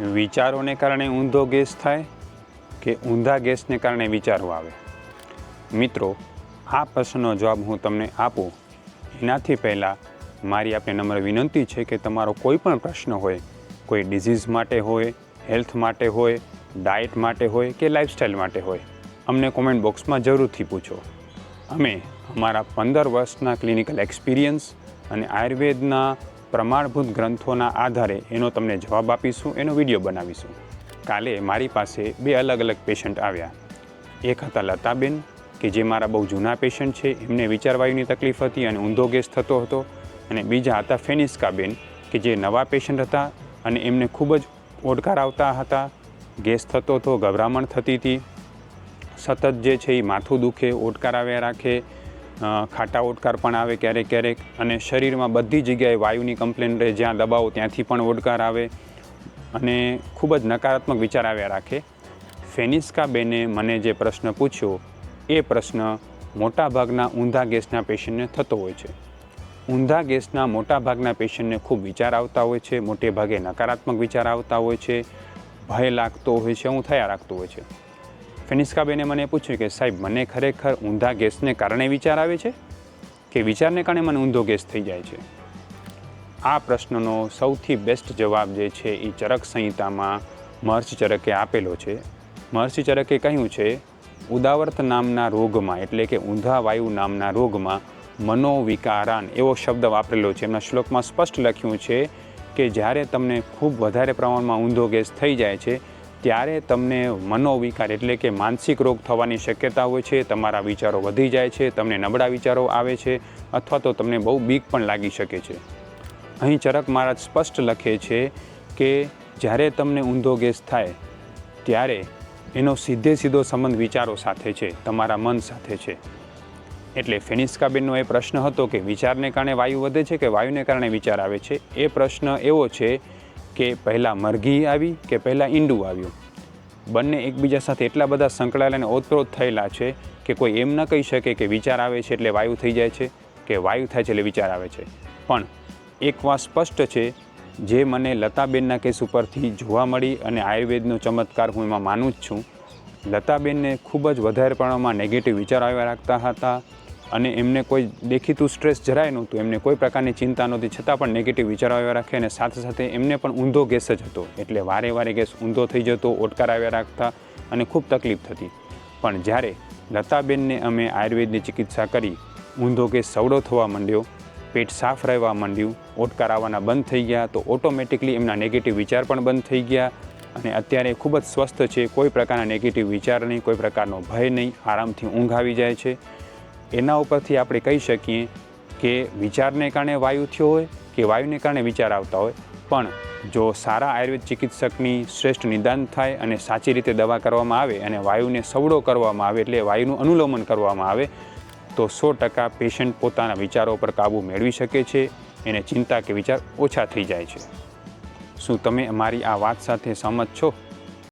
વિચારોને કારણે ઊંધો ગેસ થાય કે ઊંધા ગેસને કારણે વિચારો આવે? મિત્રો, આ પ્રશ્નનો જવાબ હું તમને આપું. એનાથી પહેલાં મારી આપને નમ્ર વિનંતી છે કે તમારો કોઈ પણ પ્રશ્ન હોય, કોઈ ડિઝીઝ માટે હોય, હેલ્થ માટે હોય, ડાયટ માટે હોય કે લાઇફસ્ટાઈલ માટે હોય, અમને કોમેન્ટ બોક્સમાં જરૂરથી પૂછો. અમે અમારા પંદર વર્ષના ક્લિનિકલ એક્સપિરિયન્સ અને આયુર્વેદના પ્રમાણભૂત ગ્રંથોના આધારે એનો તમને જવાબ આપીશું, એનો વીડિયો બનાવીશું. કાલે મારી પાસે બે અલગ અલગ પેશન્ટ આવ્યા. એક હતા લતાબેન, કે જે મારા બહુ જૂના પેશન્ટ છે, એમને વિચારવાયુની તકલીફ હતી અને ઊંધો ગેસ થતો હતો. અને બીજા હતા ફેનિસ્કાબેન, કે જે નવા પેશન્ટ હતા અને એમને ખૂબ જ ઓડકાર આવતા હતા. ગેસ થતો હતો ગભરામણ થતી હતી. સતત જે છે એ માથું દુખે, ઓડકાર આવ્યા રાખે ખાટા ઓડકાર પણ આવે ક્યારેક ક્યારેક. અને શરીરમાં બધી જગ્યાએ વાયુની કમ્પ્લેન રહે, જ્યાં દબાવો ત્યાંથી પણ ઓડકાર આવે. અને ખૂબ જ નકારાત્મક વિચાર આવ્યા રાખે. ફેનિસ્કા બેને મને જે પ્રશ્ન પૂછ્યો, એ પ્રશ્ન મોટાભાગના ઊંધા ગેસના પેશન્ટને થતો હોય છે. ઊંધા ગેસના મોટાભાગના પેશન્ટને ખૂબ વિચાર આવતા હોય છે મોટે ભાગે નકારાત્મક વિચાર આવતા હોય છે. ભય લાગતો હોય છે, હું થયા રાખતો હોય છે. ફિનિસ્કાબેને મને પૂછ્યું કે, સાહેબ, મને ખરેખર ઊંધા ગેસને કારણે વિચાર આવે છે કે વિચારને કારણે મને ઊંધો ગેસ થઈ જાય છે? આ પ્રશ્નનો સૌથી બેસ્ટ જવાબ જે છે એ ચરક સંહિતામાં મહર્ષિ ચરકે આપેલો છે. મહર્ષિ ચરકે કહ્યું છે, ઉદાવર્ત નામના રોગમાં, એટલે કે ઊંધા વાયુ નામના રોગમાં મનોવિકારાન, એવો શબ્દ વાપરેલો છે. એમના શ્લોકમાં સ્પષ્ટ લખ્યું છે કે, જ્યારે તમને ખૂબ વધારે પ્રમાણમાં ઊંધો ગેસ થઈ જાય છે ત્યારે તમને મનોવિકાર એટલે કે માનસિક રોગ થવાની શક્યતા હોય છે, તમારા વિચારો વધી જાય છે, તમને નબળા વિચારો આવે છે અથવા તો તમને બહુ બીક પણ લાગી શકે છે. અહીં ચરક મહારાજ સ્પષ્ટ લખે છે કે જ્યારે તમને ઊંધો ગેસ થાય, ત્યારે એનો સીધે સીધો સંબંધ વિચારો સાથે છે, તમારા મન સાથે છે. એટલે ફેનિસ્કાબેનનો એ પ્રશ્ન હતો કે વિચારને કારણે વાયુ વધે છે કે વાયુને કારણે વિચાર આવે છે? એ પ્રશ્ન એવો છે કે પહેલાં મરઘી આવી કે પહેલાં ઈંડું આવ્યું. બંને એકબીજા સાથે એટલા બધા સંકળાયેલા અને ઓતપ્રોત થયેલા છે કે કોઈ એમ ન કહી શકે કે વિચાર આવે છે એટલે વાયુ થઈ જાય છે કે વાયુ થાય છે એટલે વિચાર આવે છે. પણ એક વાત સ્પષ્ટ છે, જે મને લતાબેનના કેસ ઉપરથી જોવા મળી અને આયુર્વેદનો ચમત્કાર હું એમાં માનું જ છું. લતાબેનને ખૂબ જ વધારે પ્રમાણમાં નેગેટિવ વિચાર આવ્યા રાખતા હતા અને એમને કોઈ દેખીતું સ્ટ્રેસ જરાય નહોતું. એમને કોઈ પ્રકારની ચિંતા નહોતી. છતાં પણ નેગેટિવ વિચારો આવ્યા રાખે અને સાથે સાથે એમને પણ ઊંધો ગેસ જ હતો. એટલે વારે વારે ગેસ ઊંધો થઈ જતો, ઓટકાર આવ્યા રાખતા અને ખૂબ તકલીફ થતી. પણ જ્યારે લતાબેનને અમે આયુર્વેદની ચિકિત્સા કરી, ઊંધો ગેસ સવડો થવા માંડ્યો, પેટ સાફ રહેવા માંડ્યું, ઓટકાર આવવાના બંધ થઈ ગયા, તો ઓટોમેટિકલી એમના નેગેટિવ વિચાર પણ બંધ થઈ ગયા અને અત્યારે ખૂબ જ સ્વસ્થ છે. કોઈ પ્રકારના નેગેટિવ વિચાર નહીં, કોઈ પ્રકારનો ભય નહીં. આરામથી ઊંઘ આવી જાય છે. એના ઉપરથી આપણે કહી શકીએ કે વિચારને કારણે વાયુ થયો હોય કે વાયુને કારણે વિચાર આવતા હોય. પણ જો સારા આયુર્વેદ ચિકિત્સકની શ્રેષ્ઠ નિદાન થાય અને સાચી રીતે દવા કરવામાં આવે અને વાયુને સવડો કરવામાં આવે એટલે વાયુનું અનુલોમન કરવામાં આવે, તો સો ટકા પેશન્ટ પોતાના વિચારો પર કાબૂ મેળવી શકે છે. એને ચિંતા કે વિચાર ઓછા થઈ જાય છે. શું તમે અમારી આ વાત સાથે સહમત છો?